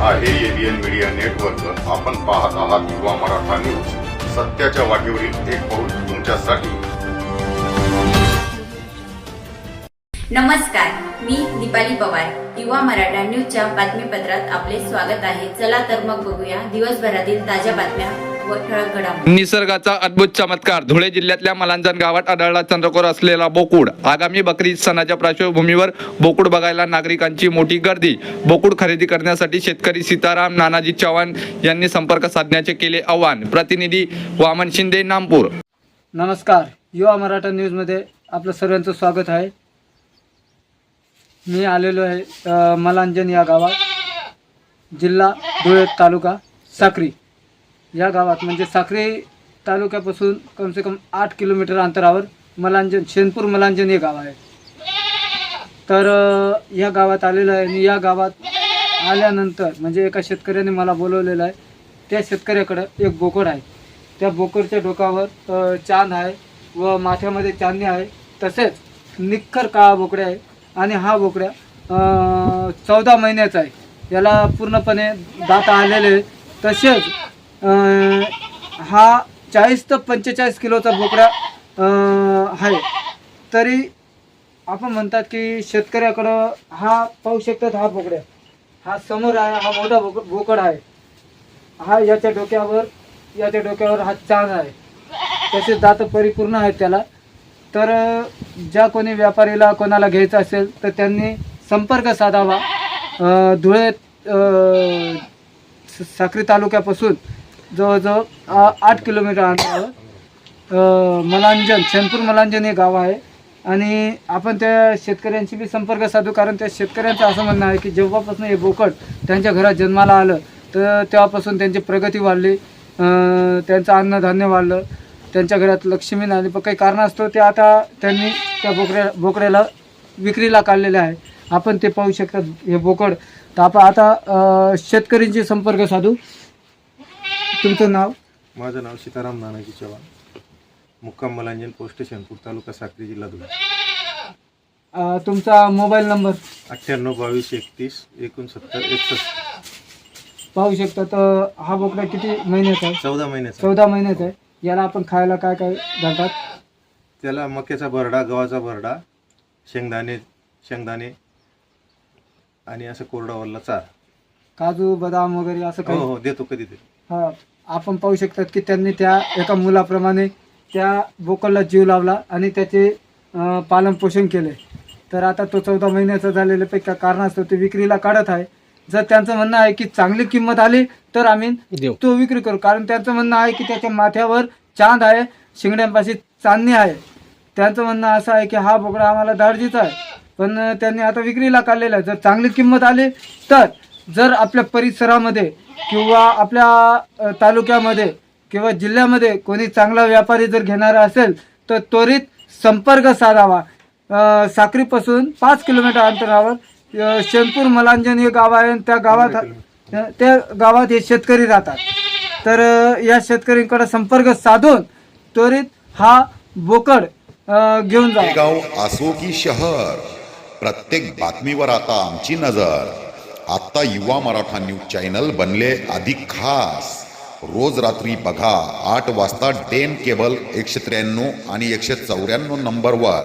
आहे ABN media network आपण पाहत आहात युवा मराठा न्यूज सत्याच्या वाटेवरील एक पाऊल तुमच्यासाठी. नमस्कार मी दीपाली पवार. युवा मराठा न्यूजच्या बातमीपत्रात आपले स्वागत आहे. चला तर मग बघूया दिवसभरातील ताज्या बातम्या व ठळक घडामोडी. निसर्गाचा अद्भुत चमत्कार. धुळे जिल्ह्यातल्या मलांजण गावात आढळला चंद्रकोर असलेला बोकुड. आगामी बकरी सणाच्या पार्श्वभूमीवर बोकुड बघायला नागरिकांची मोठी गर्दी. बोकुड खरेदी करण्यासाठी शेतकरी सीताराम नानाजी चव्हाण यांनी संपर्क साधण्याचे केले आवाहन. प्रतिनिधी वामन शिंदे नामपूर. नमस्कार. युवा मराठा न्यूजमध्ये आपलं सर्वांचं स्वागत आहे. मी आलेलो आहे मलांजन या गावात जिल्हा धुळे तालुका साक्री. या गावात म्हणजे साक्री तालुक्यापासून कमसे कम आठ किलोमीटर अंतरावर मलांजन शेनपूर मलांजन हे गाव आहे. तर या गावात आलेलं आहे आणि या गावात आल्यानंतर म्हणजे एका शेतकऱ्याने मला बोलवलेलं आहे त्या शेतकऱ्याकडं एक बोकड आहे. त्या बोकडच्या डोकावर चांद आहे व माथ्यामध्ये चांदणी आहे. तसेच निखर काळा बोकड्या आहे. आणि हा बोकड्या चौदा महिन्याचा आहे. याला पूर्णपणे दात आलेले तसेच हा चाळीस ते पंचेचाळीस किलोचा बोकड्या आहे. तरी आपण म्हणतात की शेतकऱ्याकडं हा पाहू शकतात हा बोकड्या. हा समोर आहे हा मोठा बोक बोकड आहे. हा याच्या डोक्यावर याच्या डोक्यावर हा चांद आहे. तसेच दात परिपूर्ण आहेत त्याला. तर ज्या कोणी व्यापारीला कोणाला घ्यायचं असेल तर त्यांनी संपर्क साधावा. धुळे स- साक्री तालुक्यापासून जवळजवळ आठ किलोमीटर अंतरावर मलांजन शेनपूर मलांजन हे गाव आहे. आणि आपण त्या शेतकऱ्यांशी बी संपर्क साधू कारण त्या शेतकऱ्यांचं असं म्हणणं आहे की जेव्हापासून हे बोकड त्यांच्या घरात जन्माला आलं तर तेव्हापासून त्यांची प्रगती वाढली त्यांचं अन्नधान्य वाढलं. त्यांच्या घरात लक्ष्मी नाही पण काही कारणास्तव ते आता त्यांनी त्या बोकड्या बोकड्याला विक्रीला काढलेले आहे. आपण ते पाहू शकतात हे बोकड. तर आपण आता शेतकऱ्यांशी संपर्क साधू. तुमचं नाव? माझं नाव सीताराम नानाजी चव्हाण. मुक्काम मलांजन पोस्ट शेनपूर तालुका साक्री जिल्हा धुळे. अ, तुमचा मोबाईल नंबर? अठ्ठ्याण्णव बावीस एकतीस एकोणसत्तर एकसष्ट. पाहू शकता तर हा बोकडा किती महिन्याचा आहे? चौदा महिन्याचा चौदा महिन्याचा आहे. याला आपण खायला काय काय घालतात? त्याला मक्याचा भरडा गव्हाचा भरडा शेंगदाणे शेंगदाणे आणि असं कोरडा वल्ला चार. काजू बदाम वगैरे असं हो काही? हो देतो कधीतरी हा आपण पाहू शकतात की त्यांनी त्या एका मुलाप्रमाणे त्या बोकडला जीव लावला आणि त्याचे अं, पालनपोषण केले. तर आता तो चौदा महिन्याचा झालेल्या पैकी कारणास्तव ते विक्रीला काढत आहे. जर त्यांचं म्हणणं आहे की चांगली किंमत आली तर आम्ही तो विक्री करू. कारण त्यांचं म्हणणं आहे की त्याच्या माथ्यावर चांद आहे शिंगड्यांपाशी चांदणी आहे. त्यांचं म्हणणं असं आहे की हा बोकडा आम्हाला दाढजीचा आहे. पण त्यांनी आता विक्रीला काढलेला आहे. जर चांगली किंमत आली तर जर आपल्या परिसरामध्ये किंवा आपल्या अ, तालुक्यामध्ये किंवा जिल्ह्यामध्ये कोणी चांगला व्यापारी जर घेणारा असेल तर त्वरित संपर्क साधावा. अ, साक्रीपासून पाच किलोमीटर अंतरावर अ, शेनपूर मलांजन हे गाव आहे आणि त्या गावात अ, त्या गावात हे शेतकरी राहतात. तर अ, या शेतकऱ्यांकडे संपर्क साधून त्वरित हा बोकड अ, घेऊन जा. हे गाव असो की शहर. प्रत्येक बातमीवर आता आमची नजर. आता युवा मराठा न्यूज चॅनल बनले अधिक खास. रोज रात्री बघा आठ वाजता डेन केबल एकशे त्र्याण्णव आणि एकशे चौऱ्याण्णव नंबरवर.